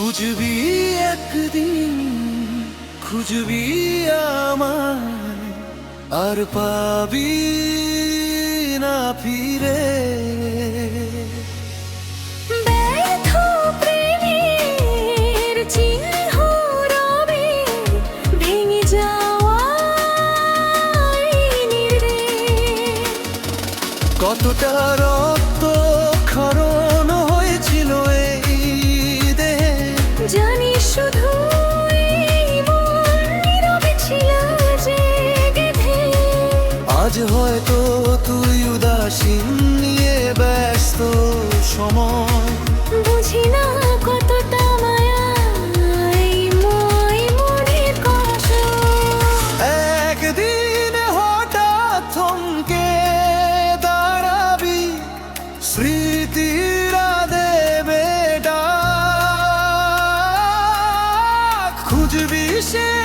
খুঁজবি একদিন খুঁজবি আমায় আর পাবি না ফিরে। চিহ্ন রবে আজ হয়তো তুই উদাসীন নিয়ে ব্যস্ত সময়। বুঝি না কতটা মায়া একদিন হঠাৎ থমকে দাঁড়াবি স্মৃতিরা দেবে খুঁজবি সে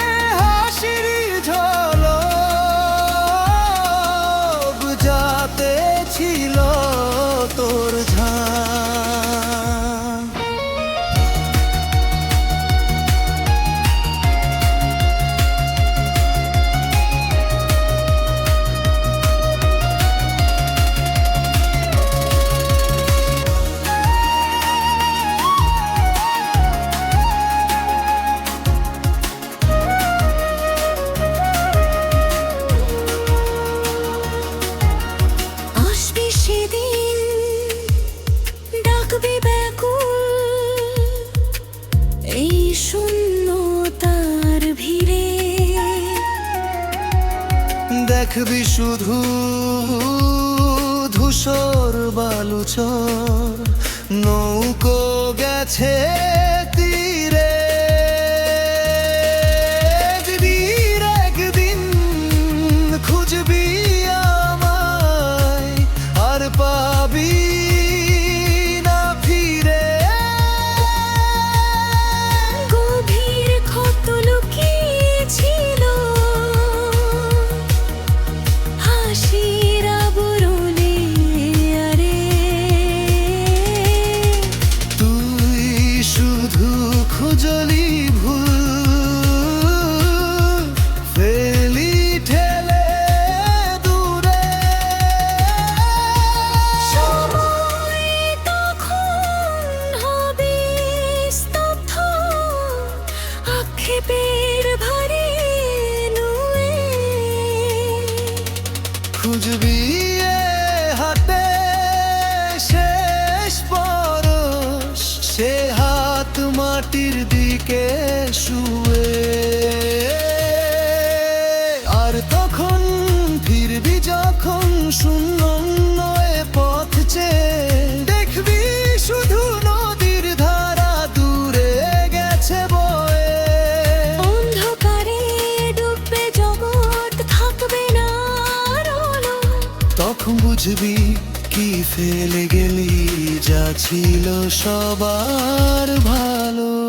ডাকবে ব্যাকুল এই শূন্যতার ভিড়ে। দেখবি শুধু ধূসর বালুচর। খুঁজবি হাতে শেষ পরশ, সে হাত মাটির দিকে শুয়ে। আর তখন ফিরবি যখন শূন্য নয় পথ চেয়ে বুঝবি কি ফেলে গেলি যা ছিল সবার ভালো।